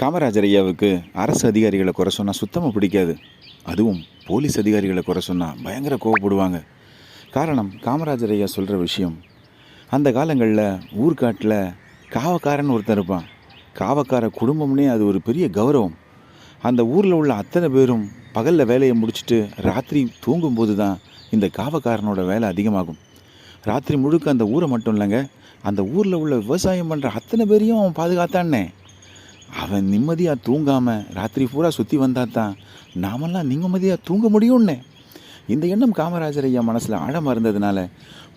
காமராஜர் ஐயாவுக்கு அரசு அதிகாரிகளை குறை சொன்னால் சுத்தமாக பிடிக்காது. அதுவும் போலீஸ் அதிகாரிகளை குறை சொன்னால் பயங்கர கோவப்படுவாங்க. காரணம் காமராஜர் ஐயா சொல்கிற விஷயம் அந்த காலங்களில் ஊர்காட்டில் காவக்காரன் ஒருத்தன் இருப்பான். காவக்கார குடும்பம்னே அது ஒரு பெரிய கௌரவம். அந்த ஊரில் உள்ள அத்தனை பேரும் பகலில் வேலையை முடிச்சுட்டு ராத்திரி தூங்கும்போது தான் இந்த காவக்காரனோட வேலை அதிகமாகும். ராத்திரி முழுக்க அந்த ஊரை மட்டும் இல்லைங்க அந்த ஊரில் உள்ள விவசாயம் பண்ணுற அத்தனை பேரையும் அவன் பாதுகாத்தானே அவன் நிம்மதியாக தூங்காமல் ராத்திரி பூரா சுற்றி வந்தால் தான் நாமெல்லாம் நிம்மதியாக தூங்க முடியும்னே. இந்த எண்ணம் காமராஜர் ஐயா மனசில் ஆழமாக இருந்ததுனால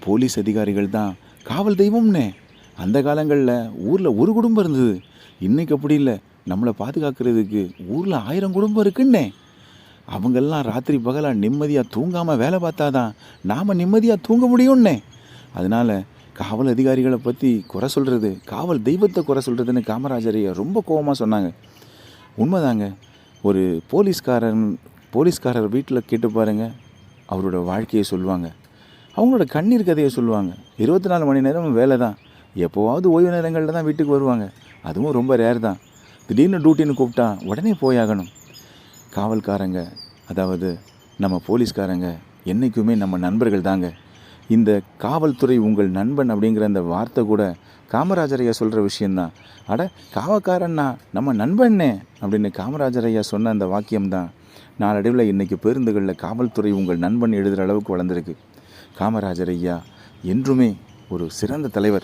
போலீஸ் அதிகாரிகள் தான் காவல் தெய்வம்னே. அந்த காலங்களில் ஊரில் ஒரு குடும்பம் இருந்தது. இன்றைக்கி அப்படி இல்லை. நம்மளை பாதுகாக்கிறதுக்கு ஊரில் ஆயிரம் குடும்பம் இருக்குன்னே. அவங்கெல்லாம் ராத்திரி பகலாக நிம்மதியாக தூங்காமல் வேலை பார்த்தாதான் நாம் நிம்மதியாக தூங்க முடியும்னே. அதனால் காவல் அதிகாரிகளை பற்றி குறை சொல்கிறது காவல் தெய்வத்தை குறை சொல்கிறதுன்னு காமராஜரையை ரொம்ப கோவமாக சொன்னாங்க. உண்மைதாங்க. ஒரு போலீஸ்காரன் போலீஸ்காரர் வீட்டில் கேட்டு பாருங்க அவரோட வாழ்க்கையை சொல்லுவாங்க. அவங்களோட கண்ணீர் கதையை சொல்லுவாங்க. இருபத்தி நாலு மணி நேரம் வேலை தான் எப்போவாவது ஓய்வு நேரங்களில் தான் வீட்டுக்கு வருவாங்க. அதுவும் ரொம்ப ரேர் தான். திடீர்னு டியூட்டின்னு கூப்பிட்டா உடனே போயாகணும். காவல்காரங்க அதாவது நம்ம போலீஸ்காரங்க என்றைக்குமே நம்ம நண்பர்கள் தாங்க. இந்த காவல்துறை உங்கள் நண்பன் அப்படிங்கிற அந்த வார்த்தை கூட காமராஜர் ஐயா சொல்கிற விஷயந்தான் அட காவக்காரன்னா நம்ம நண்பன்னே அப்படின்னு காமராஜர் ஐயா சொன்ன அந்த வாக்கியம்தான். நாளடைவில் இன்றைக்கி பேருந்துகளில் காவல்துறை உங்கள் நண்பன் எழுதுகிற அளவுக்கு வளர்ந்துருக்கு. காமராஜர் ஐயா என்றுமே ஒரு சிறந்த தலைவர்.